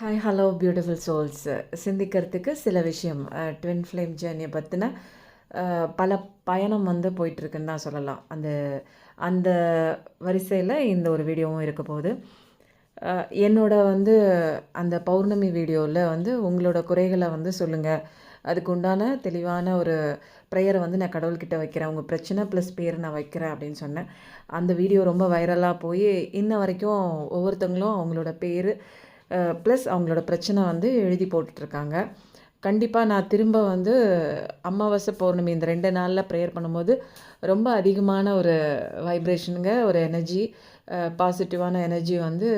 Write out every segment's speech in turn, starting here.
Hi hello beautiful souls சிந்திக்கிறதுக்கு சில விஷயம் ட்வின் ஃப்ளேம் ஜேர்னியை பற்றின பல பயணம் வந்து போயிட்டுருக்குன்னு தான் சொல்லலாம். அந்த அந்த வரிசையில் இந்த ஒரு வீடியோவும் இருக்க போகுது. என்னோட வந்து அந்த பௌர்ணமி வீடியோவில் வந்து உங்களோட குறைகளை வந்து சொல்லுங்கள் அதுக்கு உண்டான தெளிவான ஒரு ப்ரேயரை வந்து நான் கடவுள்கிட்ட வைக்கிறேன். உங்கள் பிரச்சனை ப்ளஸ் பேர் நான் வைக்கிறேன் அப்படின்னு சொன்னேன். அந்த வீடியோ ரொம்ப வைரலாக போய் இன்ன வரைக்கும் ஒவ்வொருத்தவங்களும் அவங்களோட பேர் ப்ளஸ் அவங்களோட பிரச்சனை வந்து எழுதி போட்டுட்ருக்காங்க. கண்டிப்பாக நான் திரும்ப வந்து அமாவாசை பௌர்ணமி இந்த ரெண்டு நாளில் ப்ரேயர் பண்ணும்போது ரொம்ப அதிகமான ஒரு வைப்ரேஷனுங்க ஒரு எனர்ஜி பாசிட்டிவான எனர்ஜி வந்து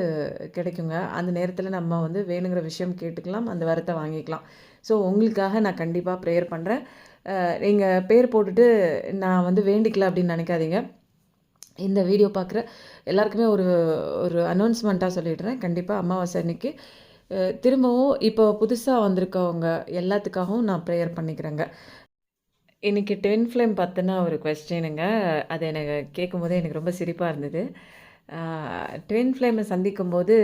கிடைக்குங்க. அந்த நேரத்தில் நம்ம வந்து வேணுங்கிற விஷயம் கேட்டுக்கலாம் அந்த வரத்தை வாங்கிக்கலாம். ஸோ உங்களுக்காக நான் கண்டிப்பாக ப்ரேயர் பண்ணுறேன் நீங்கள் பேர் போட்டுட்டு நான் வந்து வேண்டிக்கல அப்படின்னு நினைக்காதீங்க. இந்த வீடியோ பார்க்குற எல்லாருக்குமே ஒரு ஒரு அனௌன்ஸ்மெண்ட்டாக சொல்லிடுறேன். கண்டிப்பாக அமாவாசை அன்னைக்கு திரும்பவும் இப்போ புதுசாக வந்திருக்கவங்க எல்லாத்துக்காகவும் நான் ப்ரேயர் பண்ணிக்கிறேங்க. இன்றைக்கி டென் ஃப்ளேம் பார்த்தினா ஒரு கொஸ்டினுங்க அது எனக்கு கேட்கும் போதே எனக்கு ரொம்ப சிரிப்பாக இருந்தது. ட்வின் ஃப்ளேமை சந்திக்கும்போது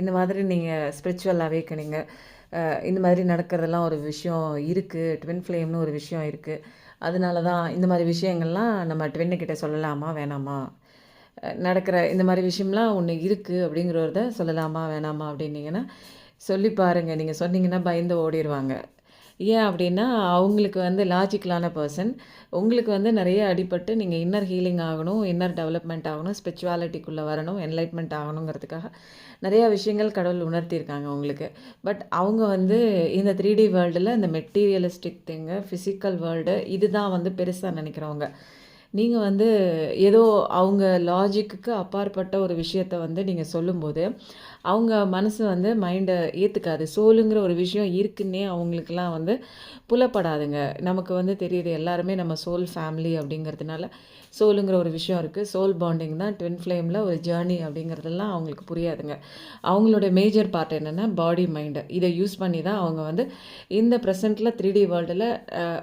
இந்த மாதிரி நீங்கள் ஸ்பிரிச்சுவல் அவேக்கனிங்க இந்த மாதிரி நடக்கிறதெல்லாம் ஒரு விஷயம் இருக்குது ட்வின் ஃப்ளேம்னு ஒரு விஷயம் இருக்குது அதனால தான் இந்த மாதிரி விஷயங்கள்லாம் நம்ம ட்வின்னுக்கிட்ட சொல்லலாமா வேணாமா? நடக்கிற இந்த மாதிரி விஷயம்லாம் ஒன்று இருக்குது அப்படிங்கிறத சொல்லலாமா வேணாமா அப்படின்னீங்கன்னா சொல்லி பாருங்கள் நீங்கள் சொன்னீங்கன்னா பயந்து ஓடிடுவாங்க ஏன் அப்படின்னா அவங்களுக்கு வந்து லாஜிக்கலான பர்சன் உங்களுக்கு வந்து நிறைய அடிபட்டு நீங்கள் இன்னர் ஹீலிங் ஆகணும் இன்னர் டெவலப்மெண்ட் ஆகணும் ஸ்பிரிச்சுவாலிட்டிக்குள்ளே வரணும் என்லைட்மெண்ட் ஆகணுங்கிறதுக்காக நிறையா விஷயங்கள் கடவுள் உணர்த்தியிருக்காங்க உங்களுக்கு. பட் அவங்க வந்து இந்த த்ரீ டி வேர்ல்டில் இந்த மெட்டீரியலிஸ்டிக் திங்கு ஃபிசிக்கல் வேர்ல்டு இதுதான் வந்து பெருசாக நினைக்கிறவங்க. நீங்கள் வந்து ஏதோ அவங்க லாஜிக்குக்கு அப்பாற்பட்ட ஒரு விஷயத்த வந்து நீங்கள் சொல்லும்போது அவங்க மனசு வந்து மைண்டை ஏற்றுக்காது சோலுங்கிற ஒரு விஷயம் இருக்குன்னே அவங்களுக்குலாம் வந்து புலப்படாதுங்க. நமக்கு வந்து தெரியுது எல்லாருமே நம்ம சோல் ஃபேமிலி அப்படிங்கிறதுனால. சோலுங்கிற ஒரு விஷயம் இருக்குது சோல் பாண்டிங் தான் ட்வின் ஃப்ளேமில் ஒரு ஜேர்னி அப்படிங்கிறதெல்லாம் அவங்களுக்கு புரியாதுங்க. அவங்களோட மேஜர் பார்ட் என்னென்னா பாடி மைண்டு இதை யூஸ் பண்ணி தான் அவங்க வந்து இந்த ப்ரெசென்ட்டில் த்ரீ டி வேர்ல்டில்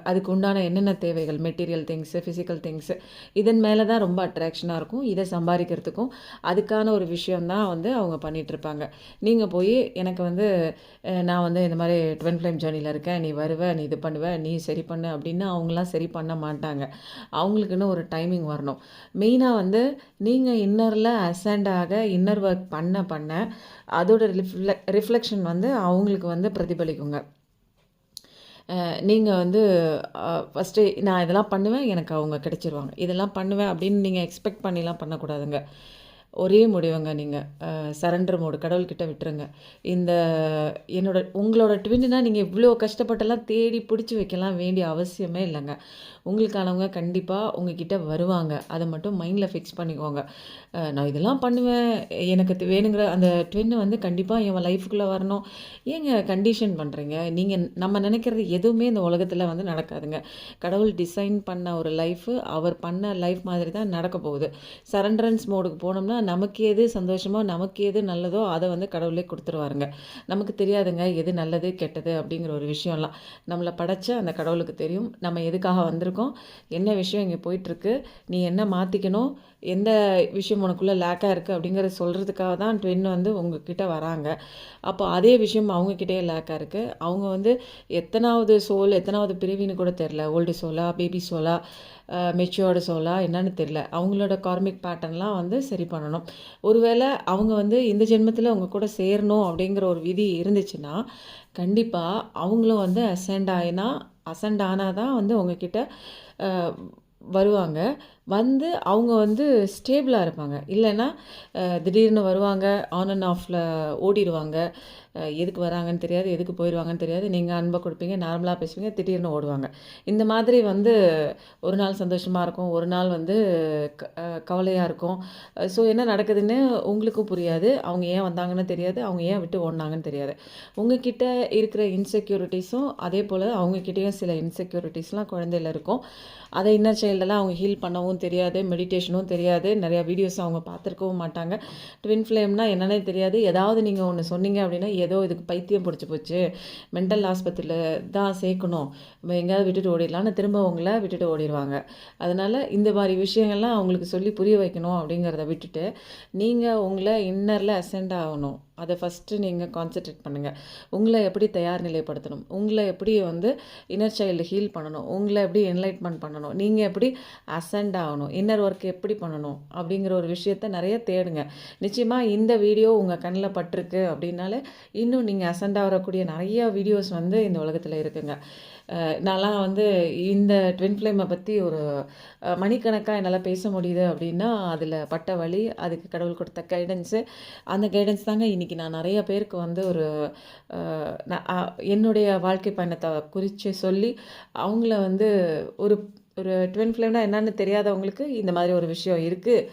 அதுக்கு உண்டான என்னென்ன தேவைகள் மெட்டீரியல் திங்ஸு ஃபிசிக்கல் திங்ஸு இதன் மேலே தான் ரொம்ப அட்ராக்ஷனாக இருக்கும். இதை சம்பாதிக்கிறதுக்கும் அதுக்கான ஒரு விஷயம் தான் வந்து அவங்க பண்ணிகிட்ருப்பாங்க நீங்கள் போய் எனக்கு வந்து நான் வந்து இந்த மாதிரி ட்வென் ஃப்ளேம் ஜேர்னியில் இருக்கேன். நீ வருவ நீ இது பண்ணுவ நீ சரி பண்ணு அப்படின்னு அவங்களாம் சரி பண்ண மாட்டாங்க. அவங்களுக்குன்னு ஒரு டைமிங் வரணும். மெயினாக வந்து நீங்கள் இன்னரில் அசண்டாக இன்னர் ஒர்க் பண்ண பண்ண அதோட ரிஃப்ளெ ரிஃப்ளெக்ஷன் வந்து அவங்களுக்கு வந்து பிரதிபலிக்குங்க. நீங்கள் வந்து ஃபஸ்ட்டு நான் இதெல்லாம் பண்ணுவேன் எனக்கு அவங்க கிடைச்சிருவாங்க. இதெல்லாம் பண்ணுவேன் அப்படின்னு நீங்கள் எக்ஸ்பெக்ட் பண்ணிலாம் பண்ணக்கூடாதுங்க. ஒரே முடிவுங்க நீங்கள் சரண்டர் மோடு கடவுள்கிட்ட விட்டுருங்க. இந்த என்னோட உங்களோட ட்வின்னா நீங்கள் இவ்வளோ கஷ்டப்பட்டெல்லாம் தேடி பிடிச்சி வைக்கலாம் வேண்டிய அவசியமே இல்லைங்க. உங்களுக்கானவங்க கண்டிப்பாக உங்ககிட்ட வருவாங்க. அதை மட்டும் மைண்டில் ஃபிக்ஸ் பண்ணிக்கோங்க. நான் இதெல்லாம் பண்ணுவேன். எனக்கு வேணுங்கிற அந்த ட்வின்னு வந்து கண்டிப்பாக என் லைஃபுக்குள்ளே வரணும். ஏங்க கண்டிஷன் பண்ணுறீங்க நீங்கள் நம்ம நினைக்கிறது எதுவுமே இந்த உலகத்தில் வந்து நடக்காதுங்க. கடவுள் டிசைன் பண்ண ஒரு லைஃபு அவர் பண்ண லைஃப் மாதிரி தான் நடக்க போகுது. சரண்டரன்ஸ் மோடுக்கு போனோம்னா நமக்கு எது சந்தோஷமோ நமக்கு எது நல்லதோ அதை வந்து கடவுளே கொடுத்துருவாருங்க. நமக்கு தெரியாதுங்க எது நல்லது கெட்டது அப்படிங்கிற ஒரு விஷயம்லாம். நம்மளை படைச்ச அந்த கடவுளுக்கு தெரியும். நம்ம எதுக்காக வந்திருக்கோம்? என்ன விஷயம் இங்கே போயிட்டுருக்கு? நீ என்ன மாற்றிக்கணும் எந்த விஷயம் உனக்குள்ளே லேக்காக இருக்குது அப்படிங்கிறத சொல்கிறதுக்காக தான் ட்வின் வந்து உங்ககிட்ட வராங்க. அப்போ அதே விஷயம் அவங்கக்கிட்டே லேக்காக இருக்குது அவங்க வந்து எத்தனாவது சோல் எத்தனாவது பிரிவின்னு கூட தெரில ஓல்டு சோலா பேபி சோலா மெச்சூர்டு சோலா என்னன்னு தெரில அவங்களோட கார்மிக் பேட்டர்ன்லாம் வந்து சரி பண்ணணும். ஒருவேளை அவங்க வந்து இந்த ஜென்மத்தில் அவங்க கூட சேரணும் அப்படிங்கிற ஒரு விதி இருந்துச்சுன்னா கண்டிப்பாக அவங்களும் வந்து அசண்ட் ஆயினா அசண்ட் ஆனால் தான் வந்து உங்ககிட்ட வருவாங்க. வந்து அவங்க வந்து ஸ்டேபிளாக இருப்பாங்க. இல்லைன்னா திடீர்னு வருவாங்க ஆன் அண்ட் ஆஃபில் ஓடிடுவாங்க. எதுக்கு வராங்கன்னு தெரியாது எதுக்கு போயிடுவாங்கன்னு தெரியாது. நீங்கள் அன்பை கொடுப்பீங்க நார்மலாக பேசுவீங்க திடீர்னு ஓடுவாங்க. இந்த மாதிரி வந்து ஒரு நாள் சந்தோஷமாக இருக்கும் ஒரு நாள் வந்து கவலையாக இருக்கும். ஸோ என்ன நடக்குதுன்னு உங்களுக்கும் புரியாது. அவங்க ஏன் வந்தாங்கன்னு தெரியாது அவங்க ஏன் விட்டு ஓடினாங்கன்னு தெரியாது. உங்ககிட்ட இருக்கிற இன்செக்யூரிட்டிஸும் அதே போல் அவங்கக்கிட்டேயும் சில இன்செக்யூரிட்டிஸ்லாம் குழந்தையில இருக்கும். அதை இன்னர் சைல்டெல்லாம் அவங்க ஹீல் பண்ணவும் தெரியாது மெடிடேஷனும் தெரியாது. நிறையா வீடியோஸ் அவங்க பார்த்துருக்கவும் மாட்டாங்க. ட்வின் ஃப்ளேம்னா என்னன்னே தெரியாது. ஏதாவது நீங்கள் ஒன்று சொன்னீங்க அப்படின்னா ஏதோ இதுக்கு பைத்தியம் பிடிச்சி போச்சு. மென்டல் ஆஸ்பத்திரியில் தான் சேர்க்கணும். நம்ம எங்கேயாவது விட்டுட்டு ஓடிடலான்னு திரும்ப உங்களை விட்டுட்டு ஓடிடுவாங்க. அதனால் இந்த மாதிரி விஷயங்கள்லாம் அவங்களுக்கு சொல்லி புரிய வைக்கணும் அப்படிங்கிறத விட்டுட்டு நீங்கள் உங்களை இன்னரில் அசெண்ட் ஆகணும். அதை ஃபஸ்ட்டு நீங்கள் கான்சென்ட்ரேட் பண்ணுங்கள் உங்களை எப்படி தயார் நிலைப்படுத்தணும்? உங்களை எப்படி வந்து இன்னர் சைல்டு ஹீல் பண்ணணும்? உங்களை எப்படி என்லைட்மெண்ட் பண்ணணும்? நீங்கள் எப்படி அசண்ட் ஆகணும்? இன்னர் ஒர்க் எப்படி பண்ணணும்? அப்படிங்கிற ஒரு விஷயத்த நிறைய தேடுங்க. நிச்சயமாக இந்த வீடியோ உங்கள் கண்ணில் பட்டிருக்கு அப்படின்னாலே இன்னும் நீங்கள் அசண்ட் ஆகக்கூடிய நிறைய வீடியோஸ் வந்து இந்த உலகத்தில் இருக்குங்க. நான்லாம் வந்து இந்த ட்வின் ஃப்ளேமை பற்றி ஒரு மணிக்கணக்காக என்னால் பேச முடியுது அப்படின்னா அதில் பட்ட வழி அதுக்கு கடவுள் கொடுத்த கைடன்ஸு அந்த கைடன்ஸ் தாங்க இன்றைக்கி நான் நிறைய பேருக்கு வந்து ஒரு நான் என்னுடைய வாழ்க்கை பயணத்தை குறித்து சொல்லி அவங்கள வந்து ஒரு ஒரு ட்வின் ஃப்ளேம்னா என்னன்னு தெரியாதவங்களுக்கு இந்த மாதிரி ஒரு விஷயம் இருக்குது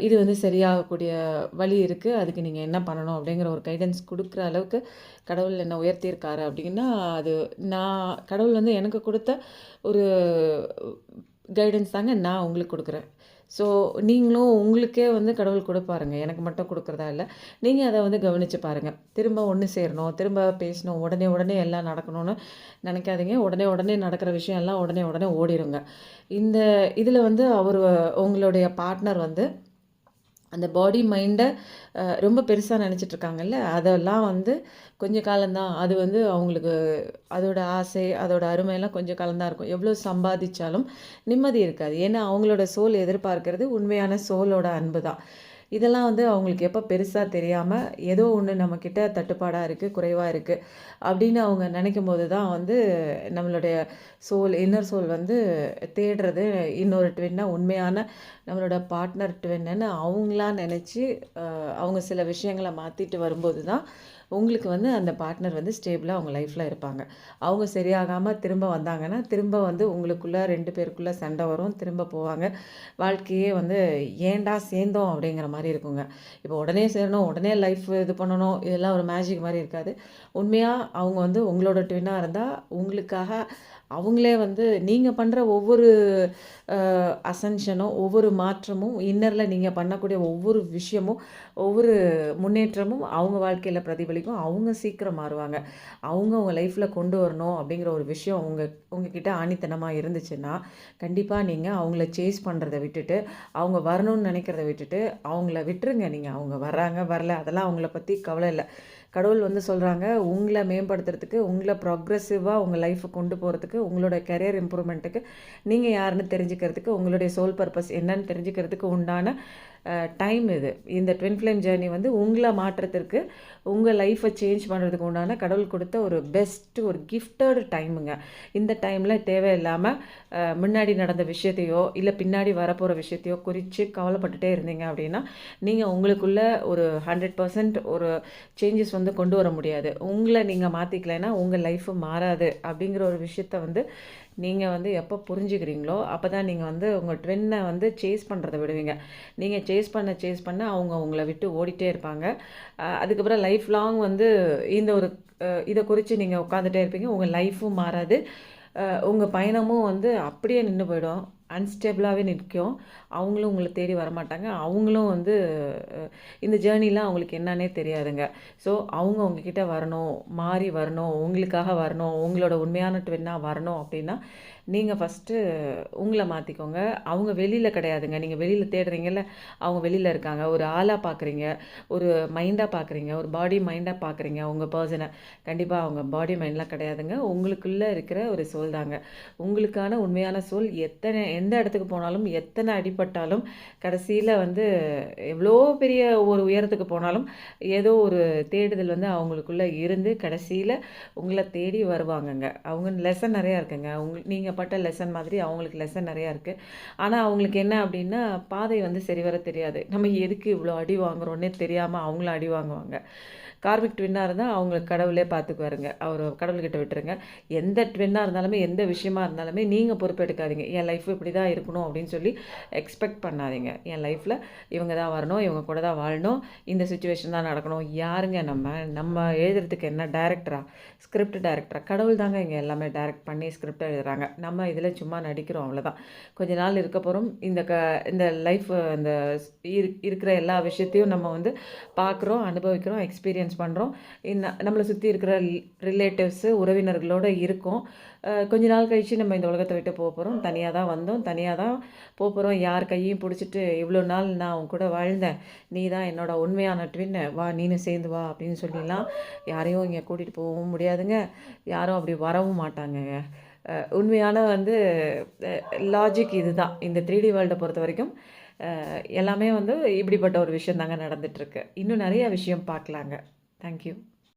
இது வந்து சரியாகக்கூடிய வழி இருக்குது அதுக்கு நீங்கள் என்ன பண்ணணும் அப்படிங்கிற ஒரு கைடன்ஸ் கொடுக்குற அளவுக்கு கடவுள் என்னை உயர்த்தியிருக்காரு அப்படின்னா அது நான் கடவுள் வந்து எனக்கு கொடுத்த ஒரு கைடன்ஸ் தாங்க நான் உங்களுக்கு கொடுக்குறேன். ஸோ நீங்களும் உங்களுக்கே வந்து கடவுள் கொடுப்பாருங்க எனக்கு மட்டும் கொடுக்குறதா இல்லை. நீங்கள் அதை வந்து கவனித்து பாருங்கள் திரும்ப ஒன்று சேரணும் திரும்ப பேசணும். உடனே உடனே எல்லாம் நடக்கணும்னு நினைக்காதீங்க. உடனே உடனே நடக்கிற விஷயம் எல்லாம் உடனே உடனே ஓடிடுங்க. இந்த இதில் வந்து அவர் உங்களுடைய பார்ட்னர் வந்து அந்த பாடி மைண்டை ரொம்ப பெருசாக நினச்சிட்டு இருக்காங்கல்ல அதெல்லாம் வந்து கொஞ்ச காலம்தான். அது வந்து அவங்களுக்கு அதோட ஆசை அதோட அருமையெல்லாம் கொஞ்சம் காலம்தான் இருக்கும். எவ்வளோ சம்பாதிச்சாலும் நிம்மதி இருக்காது. ஏன்னா அவங்களோட சோல் எதிர்பார்க்கறது உண்மையான சோலோட அன்பு தான் இதெல்லாம் வந்து அவங்களுக்கு எப்போ பெருசாக தெரியாமல் ஏதோ ஒன்று நம்மக்கிட்ட தட்டுப்பாடாக இருக்குது குறைவாக இருக்குது அப்படின்னு அவங்க நினைக்கும் போது தான் வந்து நம்மளுடைய சோல் இன்னர் சோல் வந்து தேடுறது இன்னொரு ட்வின்னா உண்மையான நம்மளோட பார்ட்னர் என்னென்னு அவங்களா நினச்சி அவங்க சில விஷயங்களை மாற்றிட்டு வரும்போது தான் உங்களுக்கு வந்து அந்த பார்ட்னர் வந்து ஸ்டேபிளாக அவங்க லைஃப்பில் இருப்பாங்க. அவங்க சரியாகாமல் திரும்ப வந்தாங்கன்னா திரும்ப வந்து உங்களுக்குள்ளே ரெண்டு பேருக்குள்ளே சண்டை வரும் திரும்ப போவாங்க. வாழ்க்கையே வந்து ஏன்டா சேர்ந்தோம் அப்படிங்கிற மாதிரி இருக்குங்க. இப்போ உடனே சேரணும் உடனே லைஃப் இது பண்ணணும் இதெல்லாம் ஒரு மேஜிக் மாதிரி இருக்காது. உண்மையாக அவங்க வந்து உங்களோட ட்வின்னாக இருந்தால் உங்களுக்காக அவங்களே வந்து நீங்கள் பண்ணுற ஒவ்வொரு அசன்ஷனும் ஒவ்வொரு மாற்றமும் இன்னரில் நீங்கள் பண்ணக்கூடிய ஒவ்வொரு விஷயமும் ஒவ்வொரு முன்னேற்றமும் அவங்க வாழ்க்கையில் பிரதிபலிக்கும். அவங்க சீக்கிரம் மாறுவாங்க. அவங்க உங்கள் லைஃப்பில் கொண்டு வரணும் அப்படிங்கிற ஒரு விஷயம் உங்கள் உங்ககிட்ட ஆணித்தனமாக இருந்துச்சுன்னா கண்டிப்பாக நீங்கள் அவங்கள சேஸ் பண்ணுறத விட்டுட்டு அவங்க வரணும்னு நினைக்கிறத விட்டுட்டு அவங்கள விட்டுருங்க. நீங்கள் அவங்க வர்றாங்க வரல அதெல்லாம் அவங்கள பற்றி கவலை இல்லை. கடவுள் வந்து சொல்கிறாங்க உங்களை மேம்படுத்துறதுக்கு உங்களை ப்ராக்ரெசிவாக உங்கள் லைஃப்பை கொண்டு போகிறதுக்கு உங்களோட கரியர் இம்ப்ரூவ்மெண்ட்டுக்கு நீங்கள் யாருன்னு தெரிஞ்சுக்கிறதுக்கு உங்களுடைய சோல் பர்பஸ் என்னன்னு தெரிஞ்சுக்கிறதுக்கு உண்டான டைம் இது. இந்த ட்வின் ஃப்ளேம் ஜேர்னி வந்து உங்களை மாற்றத்திற்கு உங்கள் லைஃப்பை சேஞ்ச் பண்ணுறதுக்கு உண்டான கடவுள் கொடுத்த ஒரு பெஸ்ட்டு ஒரு கிஃப்டட் டைமுங்க இந்த டைமில் தேவையில்லாமல் முன்னாடி நடந்த விஷயத்தையோ இல்லை பின்னாடி வரப்போகிற விஷயத்தையோ குறித்து கவலைப்பட்டுட்டே இருந்தீங்க அப்படின்னா நீங்கள் உங்களுக்குள்ள ஒரு ஹண்ட்ரட் பர்சன்ட் ஒரு சேஞ்சஸ் வந்து கொண்டு வர முடியாது. உங்களை நீங்கள் மாற்றிக்கலைன்னா உங்கள் லைஃப்பு மாறாது அப்படிங்கிற ஒரு விஷயத்த வந்து நீங்கள் வந்து எப்போ புரிஞ்சுக்கிறீங்களோ அப்போ தான் நீங்கள் வந்து உங்கள் ட்ரெண்டை வந்து சேஸ் பண்ணுறத விடுவீங்க. நீங்கள் சேஸ் பண்ண சேஸ் பண்ண அவங்க உங்களை விட்டு ஓடிட்டே இருப்பாங்க. அதுக்கப்புறம் லைஃப் லாங் வந்து இந்த ஒரு இதை குறித்து நீங்கள் உட்காந்துட்டே இருப்பீங்க. உங்கள் லைஃப்பும் மாறாது. உங்கள் பயணமும் வந்து அப்படியே நின்று போயிடும். அன்ஸ்டேபிளாகவே நிற்கும். அவங்களும் உங்களை தேடி வரமாட்டாங்க. அவங்களும் வந்து இந்த ஜேர்னிலாம் அவங்களுக்கு என்னன்னே தெரியாதுங்க. ஸோ அவங்க உங்ககிட்ட வரணும் மாறி வரணும் உங்களுக்காக வரணும் உங்களோட உண்மையான ட்வின்னாக வரணும் அப்படின்னா நீங்கள் ஃபஸ்ட்டு உங்களை மாற்றிக்கோங்க அவங்க வெளியில் கிடையாதுங்க. நீங்கள் வெளியில் தேடுறீங்கல்ல அவங்க வெளியில் இருக்காங்க. ஒரு ஆளாக பார்க்குறீங்க ஒரு மைண்டாக பார்க்குறீங்க ஒரு பாடி மைண்டாக பார்க்குறீங்க உங்கள் பர்சனை கண்டிப்பாக அவங்க பாடி மைண்ட்லாம் கிடையாதுங்க. உங்களுக்குள்ளே இருக்கிற ஒரு சோல் தாங்க. உங்களுக்கான உண்மையான சோல் எத்தனை எந்த இடத்துக்கு போனாலும் எத்தனை அடிபட்டாலும் கடைசியில் வந்து எவ்வளோ பெரிய ஒரு உயரத்துக்கு போனாலும் ஏதோ ஒரு தேடுதல் வந்து அவங்களுக்குள்ளே இருந்து கடைசியில் உங்களை தேடி வருவாங்கங்க. அவங்க லெசன் நிறையா இருக்குங்க. உங்க நீங்கள் பட்ட லெசன் மாதிரி அவங்களுக்கு லெசன் நிறையா இருக்குது ஆனால் அவங்களுக்கு என்ன அப்படின்னா பாதை வந்து சரிவர தெரியாது. நம்ம எதுக்கு இவ்வளோ அடி வாங்குறோன்னே தெரியாமல் அவங்களும் அடி வாங்குவாங்க. கார்மிக் ட்வின்னாக இருந்தால் அவங்களுக்கு கடவுளே பார்த்துக்குவாருங்க அவர் கடவுள்கிட்ட விட்டுருங்க. எந்த ட்வின்னாக இருந்தாலுமே எந்த விஷயமா இருந்தாலுமே நீங்கள் பொறுப்பெடுக்காதீங்க என் லைஃப் இப்படி தான் இருக்கணும் அப்படின்னு சொல்லி எக்ஸ்பெக்ட் பண்ணாதீங்க. என் லைஃப்பில் இவங்க தான் வரணும் இவங்க கூட தான் வாழணும். இந்த சுச்சுவேஷன் தான் நடக்கணும். யாருங்க நம்ம? நம்ம எழுதுறதுக்கு என்ன டேரக்டரா ஸ்கிரிப்ட் டேரக்டரா கடவுள் தாங்க இங்கே எல்லாமே டேரக்ட் பண்ணி ஸ்கிரிப்ட் எழுதுறாங்க. நம்ம இதில் சும்மா நடிக்கிறோம் அவ்வளோதான் கொஞ்ச நாள் இருக்க போகிறோம் இந்த க இந்த லைஃப் இந்த இரு இருக்கிற எல்லா விஷயத்தையும் நம்ம வந்து பார்க்குறோம் அனுபவிக்கிறோம் எக்ஸ்பீரியன்ஸ் எக்ஸ்பீரியன்ஸ் பண்ணுறோம் இன்ன நம்மளை சுற்றி இருக்கிற ரிலேட்டிவ்ஸு உறவினர்களோடு இருக்கோம். கொஞ்ச நாள் கழித்து நம்ம இந்த உலகத்தை விட்டு போக போகிறோம் தனியாக தான் வந்தோம். தனியாக தான் போக போகிறோம் யார் கையும் பிடிச்சிட்டு இவ்வளோ நாள் நான் உன் கூட வாழ்ந்தேன். நீ தான் என்னோட உண்மையான ட்வின்னு வா நீனு சேர்ந்து வா அப்படின்னு சொல்லிலாம். யாரையும் இங்கே கூட்டிகிட்டு போகவும் முடியாதுங்க. யாரும் அப்படி வரவும் மாட்டாங்கங்க. உண்மையான வந்து லாஜிக் இதுதான். இந்த த்ரீ டி வேர்ல்டை பொறுத்த வரைக்கும் எல்லாமே வந்து இப்படிப்பட்ட ஒரு விஷயம் தாங்க நடந்துகிட்ருக்கு இன்னும் நிறைய விஷயம் பார்க்கலாங்க. താങ്ക്